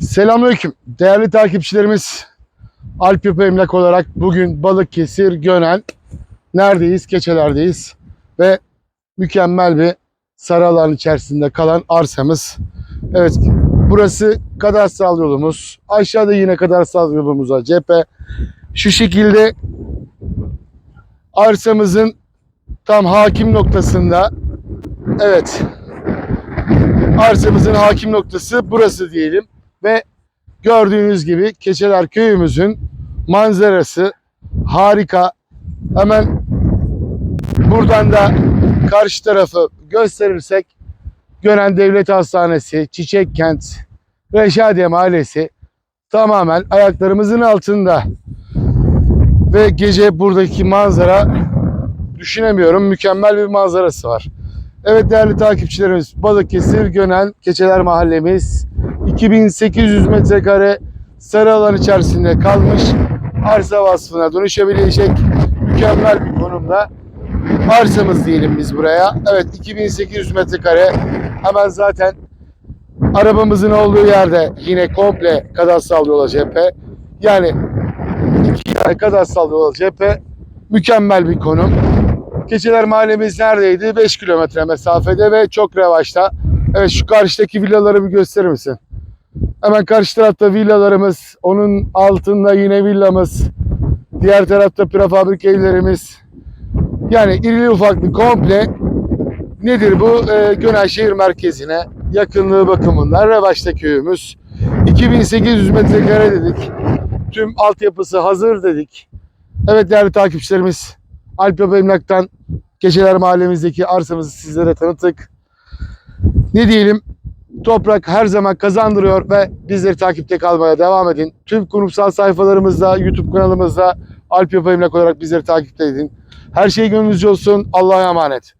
Selamünaleyküm. Değerli takipçilerimiz Alp Yapı Emlak olarak bugün Balıkesir, Gönen neredeyiz? Keçeler'deyiz. Ve mükemmel bir sarı alan içerisinde kalan arsamız. Evet burası kadastral yolumuz. Aşağıda yine kadastral yolumuz var. Cephe. Şu şekilde arsamızın tam hakim noktasında evet arsamızın hakim noktası burası diyelim ve gördüğünüz gibi Keçeler köyümüzün manzarası harika. Hemen buradan da karşı tarafı gösterirsek Gönen Devlet Hastanesi, Çiçek Kent, Reşadiye Mahallesi tamamen ayaklarımızın altında. Ve gece buradaki manzara düşünemiyorum mükemmel bir manzarası var. Evet değerli takipçilerimiz Balıkesir Gönen Keçeler Mahallemiz 2800 metrekare sarı alan içerisinde kalmış arsa vasfına dönüşebilecek mükemmel bir konumda arsamız diyelim biz buraya. Evet 2800 metrekare hemen zaten arabamızın olduğu yerde yine komple kadastral yola cephe. Yani iki tane kadastral yola cephe mükemmel bir konum. Keçeler mahallemiz neredeydi? 5 kilometre mesafede ve çok revaçta. Evet şu karşıdaki villaları bir gösterir misin? Hemen karşı tarafta villalarımız, onun altında yine villamız, diğer tarafta prefabrik evlerimiz. Yani irili ufaklı komple nedir bu? Ee, Gönen şehir merkezine yakınlığı bakımından revaçta köyümüz. 2800 metrekare dedik. Tüm altyapısı hazır dedik. Evet değerli takipçilerimiz Alp Baba Emlak'tan Keçeler Mahallemizdeki arsamızı sizlere tanıttık. Ne diyelim? Toprak her zaman kazandırıyor ve bizleri takipte kalmaya devam edin. Tüm kurumsal sayfalarımızda, YouTube kanalımızda Alp Yapı olarak bizleri takipte edin. Her şey gönlünüzce olsun. Allah'a emanet.